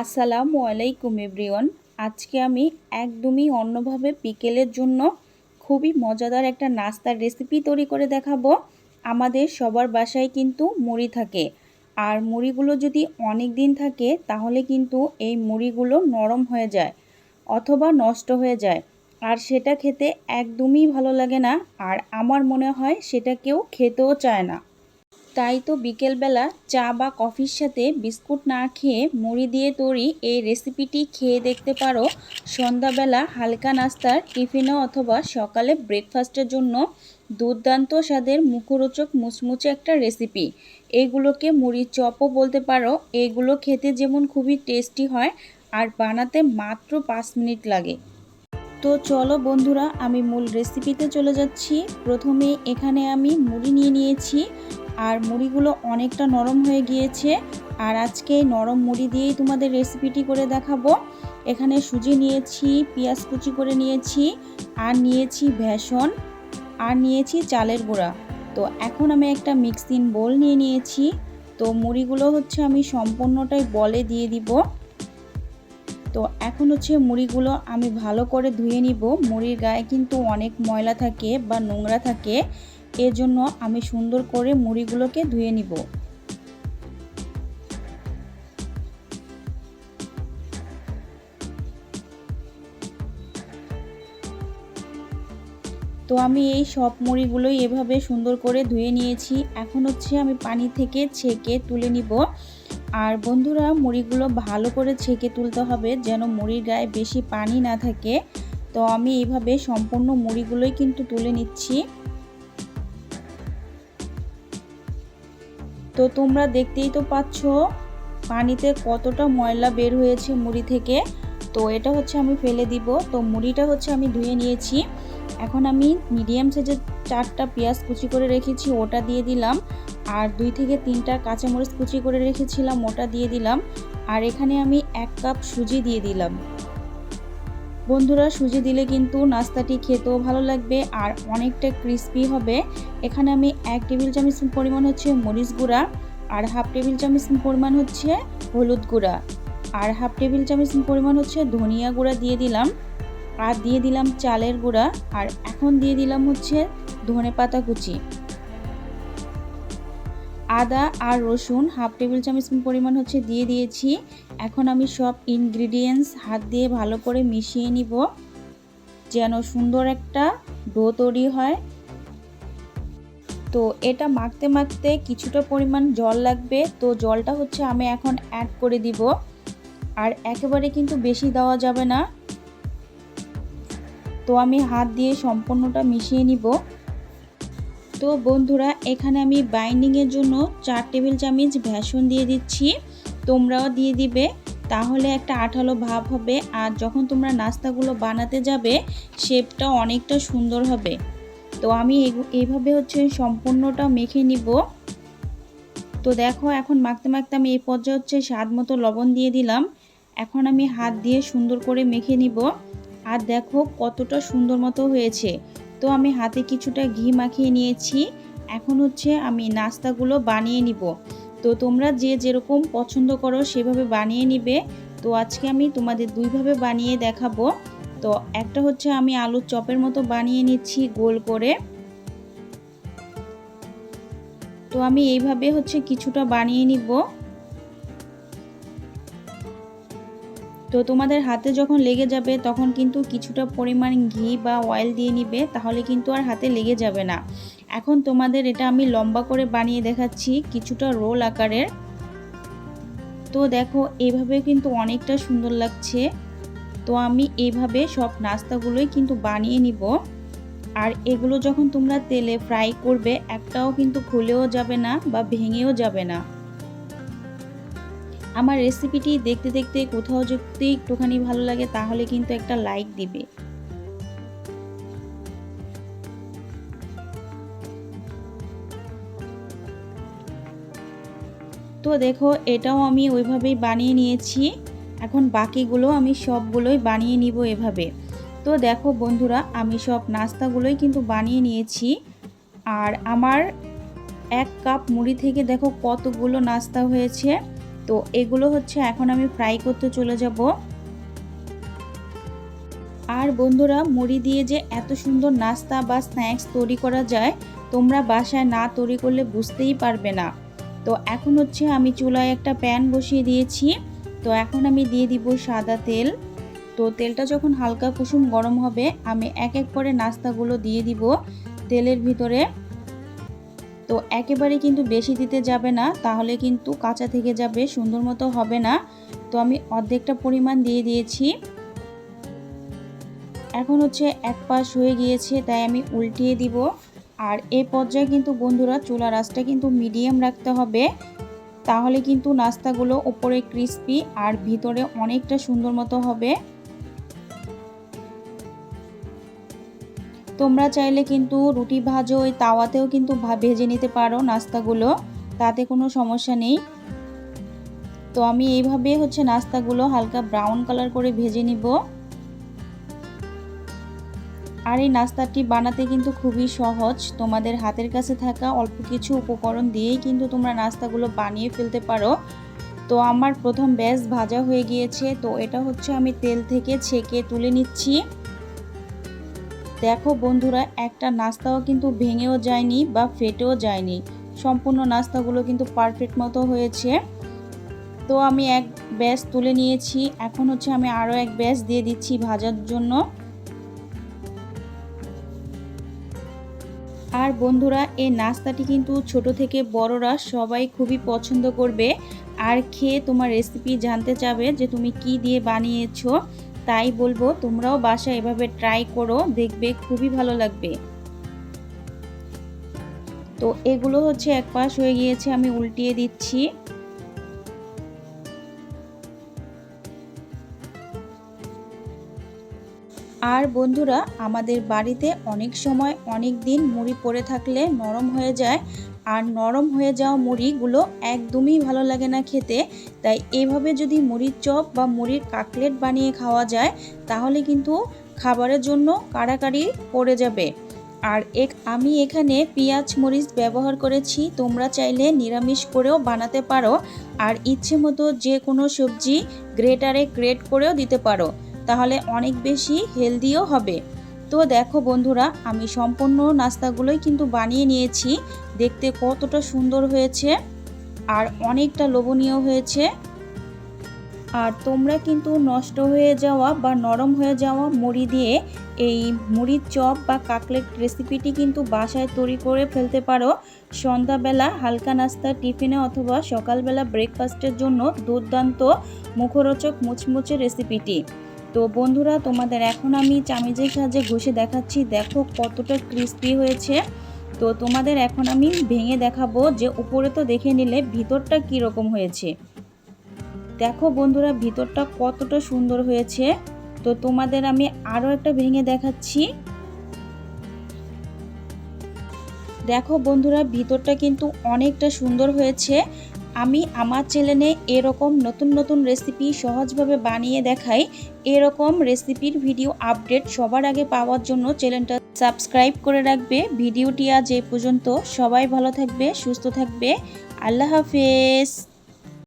আসসালামু আলাইকুম এভরিওয়ান। আজকে আমি একদমই অন্যভাবে বিকেলের জন্য খুবই মজাদার একটা নাস্তার রেসিপি তৈরি করে দেখাবো। আমাদের সবার বাসায় কিন্তু মুড়ি থাকে। আর মুড়িগুলো যদি অনেক দিন থাকে, তাহলে কিন্তু এই মুড়িগুলো নরম হয়ে যায় অথবা নষ্ট হয়ে যায়। আর সেটা খেতে একদমই ভালো লাগে না। আর আমার মনে হয় সেটা কেউ খেতেও চায় না। তাই তো বিকেলবেলা চা বা কফির সাথে বিস্কুট না খেয়ে মুড়ি দিয়ে তৈরি এই রেসিপিটি খেয়ে দেখতে পারো। সন্ধ্যাবেলা হালকা নাস্তার টিফিনও অথবা সকালে ব্রেকফাস্টের জন্য দুর্দান্ত স্বাদের মুখরোচক মুচমুচে একটা রেসিপি। এইগুলোকে মুড়ির চপও বলতে পারো। এইগুলো খেতে যেমন খুবই টেস্টি হয়, আর বানাতে মাত্র পাঁচ মিনিট লাগে। তো চলো বন্ধুরা, আমি মূল রেসিপিতে চলে যাচ্ছি। প্রথমে এখানে আমি মুড়ি নিয়ে নিয়েছি। আর মুড়িগুলো অনেকটা নরম হয়ে গিয়েছে। আর আজকে নরম মুড়ি দিয়েই তোমাদের রেসিপিটি করে দেখাবো। এখানে সুজি নিয়েছি, পেঁয়াজ কুচি করে নিয়েছি, আর নিয়েছি ভেষন আর নিয়েছি চালের গুঁড়া। তো এখন আমি একটা মিক্সিং বোল নিয়ে নিয়েছি। তো মুড়িগুলো হচ্ছে আমি সম্পূর্ণটাই বলে দিয়ে দিব। তো এখন হচ্ছে মুড়িগুলো আমি ভালো করে ধুয়ে নিব। মুড়ির গায়ে কিন্তু অনেক ময়লা থাকে বা নোংরা থাকে, এজন্য আমি সুন্দর করে মুড়িগুলোকে ধুয়ে নিব। তো আমি এই সব মুড়িগুলোই এভাবে সুন্দর করে ধুয়ে নিয়েছি। এখন হচ্ছে আমি পানি থেকে ছেঁকে তুলে নিব। আর বন্ধুরা, মুড়িগুলো ভালো করে ছেঁকে তুলতে হবে যেন মুড়ির গায়ে বেশি পানি না থাকে। তো আমি এইভাবে সম্পূর্ণ মুড়িগুলোই কিন্তু তুলে নিচ্ছি। তো তোমরা দেখতেই তো পাচ্ছ, পানিতে কতটা ময়লা বের হয়েছে মুড়ি থেকে। তো এটা হচ্ছে আমি ফেলে দিব। তো মুড়িটা হচ্ছে আমি ধুয়ে নিয়েছি। এখন আমি মিডিয়াম সাইজের চারটা পেঁয়াজ কুচি করে রেখেছি, ওটা দিয়ে দিলাম। আর দুই থেকে তিনটা কাঁচামরিচ কুচি করে রেখেছিলাম ওটা দিয়ে দিলাম। আর এখানে আমি এক কাপ সুজি দিয়ে দিলাম। বন্ধুরা, সুজি দিলে কিন্তু নাস্তাটি খেতেও ভালো লাগবে আর অনেকটা ক্রিস্পি হবে। এখানে আমি এক টেবিল চামচ পরিমাণ হচ্ছে মরিচ গুঁড়া আর হাফ টেবিল চামচ পরিমাণ হচ্ছে হলুদ গুঁড়া আর হাফ টেবিল চামচ পরিমাণ হচ্ছে ধনিয়া গুঁড়া দিয়ে দিলাম। আর দিয়ে দিলাম চালের গুঁড়া আর এখন দিয়ে দিলাম হচ্ছে ধনে পাতা কুচি। আদা আর রসুন হাফ টেবিল চামচ পরিমাণ হচ্ছে দিয়ে দিয়েছি। এখন আমি সব ইনগ্রিডিয়েন্টস হাত দিয়ে ভালো করে মিশিয়ে নিব, যেন সুন্দর একটা ডো তৈরি হয়। তো এটা মাখতে মাখতে কিছুটা পরিমাণ জল লাগবে, তো জলটা হচ্ছে আমি এখন অ্যাড করে দিব। আর একেবারে কিন্তু বেশি দেওয়া যাবে না। তো আমি হাত দিয়ে সম্পূর্ণটা মিশিয়ে নিব। তো বন্ধুরা, এখানে আমি বাইন্ডিংয়ের জন্য চার টেবিল চামচ ভ্যাসন দিয়ে দিচ্ছি। তোমরাও দিয়ে দিবে, তাহলে একটা আঠালো ভাব হবে। আর যখন তোমরা নাস্তাগুলো বানাতে যাবে শেপটা অনেকটা সুন্দর হবে। তো আমি এইভাবে হচ্ছে সম্পূর্ণটা মেখে নিব। তো দেখো, এখন মাখতে মাখতে আমি এই পর্যায়ে হচ্ছে স্বাদ মতো লবণ দিয়ে দিলাম। এখন আমি হাত দিয়ে সুন্দর করে মেখে নিব। আর দেখো কতটা সুন্দর মতো হয়েছে। তো আমি হাতে কিছুটা ঘি মাখিয়ে নিয়েছি। এখন হচ্ছে আমি নাস্তাগুলো বানিয়ে নিব। তো তোমরা যে যেরকম পছন্দ করো সেভাবে বানিয়ে নিবে। তো আজকে আমি তোমাদের দুইভাবে বানিয়ে দেখাবো। তো একটা হচ্ছে আমি আলুর চপের মতো বানিয়ে নিচ্ছি গোল করে। তো আমি এইভাবে হচ্ছে কিছুটা বানিয়ে নিব। তো তোমাদের হাতে যখন লেগে যাবে, তখন কিন্তু কিছুটা পরিমাণ ঘি বা অয়েল দিয়ে নিবে, তাহলে কিন্তু আর হাতে লেগে যাবে না। এখন তোমাদের এটা আমি লম্বা করে বানিয়ে দেখাচ্ছি, কিছুটা রোল আকারের। তো দেখো এইভাবে কিন্তু অনেকটা সুন্দর লাগছে। তো আমি এইভাবে সব নাস্তাগুলোই কিন্তু বানিয়ে নিব। আর এগুলো যখন তোমরা তেলে ফ্রাই করবে, একটাও কিন্তু খুলেও যাবে না বা ভেঙেও যাবে না। আমার রেসিপিটি দেখতে দেখতে কোথাও যদি একটুখানি ভালো লাগে, তাহলে কিন্তু একটা লাইক দিবে। তো দেখো, এটাও আমি ওইভাবেই বানিয়ে নিয়েছি। এখন বাকিগুলো আমি সবগুলোই বানিয়ে নিব এভাবে। তো দেখো বন্ধুরা, আমি সব নাস্তাগুলোই কিন্তু বানিয়ে নিয়েছি। আর আমার এক কাপ মুড়ি থেকে দেখো কতগুলো নাস্তা হয়েছে। তো এগুলো হচ্ছে এখন আমি ফ্রাই করতে চলে যাব। আর বন্ধুরা, মুড়ি দিয়ে যে এত সুন্দর নাস্তা বা স্ন্যাক্স তৈরি করা যায়, তোমরা বাসায় না তৈরি করলে বুঝতেই পারবে না। তো এখন হচ্ছে আমি চুলায় একটা প্যান বসিয়ে দিয়েছি। তো এখন আমি দিয়ে দিব সাদা তেল। তো তেলটা যখন হালকা কুসুম গরম হবে, আমি এক এক করে নাস্তাগুলো দিয়ে দিব তেলের ভিতরে। তো একেবারে কিন্তু বেশি দিতে যাবে না, তাহলে কিন্তু কাঁচা থেকে যাবে, সুন্দর মতো হবে না। তো আমি অর্ধেকটা পরিমাণ দিয়ে দিয়েছি। এখন হচ্ছে এক পাশ হয়ে গিয়েছে, তাই আমি উল্টিয়ে দিব। আর এই পর্যায়ে কিন্তু বন্ধুরা চুলা রাসটা কিন্তু মিডিয়াম রাখতে হবে। তাহলে কিন্তু নাস্তাগুলো ওপরে ক্রিস্পি আর ভিতরে অনেকটা সুন্দর মতো হবে। তোমরা চাইলে কিন্তু রুটি ভাজো ওই তাওয়াতেও কিন্তু ভেজে নিতে পারো নাস্তাগুলো, তাতে কোনো সমস্যা নেই। তো আমি এইভাবে হচ্ছে নাস্তাগুলো হালকা ব্রাউন কালার করে ভেজে নিব। আর এই নাস্তাটি বানাতে কিন্তু খুবই সহজ, তোমাদের হাতের কাছে থাকা অল্প কিছু উপকরণ দিয়েই কিন্তু তোমরা নাস্তাগুলো বানিয়ে ফেলতে পারো। তো আমার প্রথম ব্যাস ভাজা হয়ে গিয়েছে, তো এটা হচ্ছে আমি তেল থেকে ছেঁকে তুলে নিচ্ছি। দেখো বন্ধুরা, একটা নাস্তাও কিন্তু ভেঙেও যায়নি বা ফেটেও যায়নি। সম্পূর্ণ নাস্তাগুলো কিন্তু পারফেক্ট মতো হয়েছে। তো আমি এক ব্যাস তুলে নিয়েছি। এখন হচ্ছে আমি আরও এক ব্যাস দিয়ে দিচ্ছি ভাজার জন্য। আর বন্ধুরা, এই নাস্তাটি কিন্তু ছোট থেকে বড়রা সবাই খুবই পছন্দ করবে। আর খেয়ে তোমার রেসিপি জানতে চাবে যে তুমি কি দিয়ে বানিয়েছো। তাই বলব, তোমরাও বাসা এভাবে ট্রাই করো, দেখবে খুবই ভালো লাগবে। তো এগুলো হচ্ছে এক পাশ হয়ে গিয়েছে, আমি উল্টিয়ে দিচ্ছি। আর বন্ধুরা, আমাদের বাড়িতে অনেক সময় অনেক দিন মুড়ি পড়ে থাকলে নরম হয়ে যায়। আর নরম হয়ে যাওয়া মুড়িগুলো একদমই ভালো লাগে না খেতে। তাই এইভাবে যদি মুড়ির চপ বা মুড়ির কাকলেট বানিয়ে খাওয়া যায়, তাহলে কিন্তু খাবারের জন্য কাড়াকাড়ি পড়ে যাবে। আর এক, আমি এখানে পেঁয়াজ মরিচ ব্যবহার করেছি। তোমরা চাইলে নিরামিষ করেও বানাতে পারো। আর ইচ্ছে মতো যে কোনো সবজি গ্রেটারে গ্রেট করেও দিতে পারো। তাহলে অনেক বেশি হেলদিও হবে। তো দেখো বন্ধুরা, আমি সম্পূর্ণ নাস্তাগুলোই কিন্তু বানিয়ে নিয়েছি। দেখতে কতটা সুন্দর হয়েছে আর অনেকটা লোভনীয় হয়েছে। আর তোমরা কিন্তু নষ্ট হয়ে যাওয়া বা নরম হয়ে যাওয়া মুড়ি দিয়ে এই মুড়ির চপ বা কাকলেট রেসিপিটি কিন্তু বাসায় তৈরি করে ফেলতে পারো। সন্ধ্যাবেলা হালকা নাস্তা টিফিনে অথবা সকালবেলা ব্রেকফাস্টের জন্য দুর্দান্ত মুখরোচক মুচমুচে রেসিপিটি। তো বন্ধুরা, তোমাদের এখন আমি চামিজের সাহায্যে ঘষে দেখাচ্ছি। দেখো কতটা ক্রিস্পি হয়েছে। তো তোমাদের এখন আমি ভেঙে দেখাবো যে উপরে তো দেখে নিলে ভিতরটা কীরকম হয়েছে। দেখো বন্ধুরা, ভিতরটা কতটা সুন্দর হয়েছে। তো তোমাদের আমি আরও একটা ভেঙে দেখাচ্ছি। দেখো বন্ধুরা, ভিতরটা কিন্তু অনেকটা সুন্দর হয়েছে। আমি আমার চ্যানেলে এরকম নতুন নতুন রেসিপি সহজভাবে বানিয়ে দেখাই, এরকম রেসিপির ভিডিও আপডেট সবার আগে পাওয়ার জন্য চ্যানেলটা সাবস্ক্রাইব করে রাখবে। ভিডিওটি আজ এ পর্যন্ত। সবাই ভালো থাকবে, সুস্থ থাকবে। আল্লাহ হাফেজ।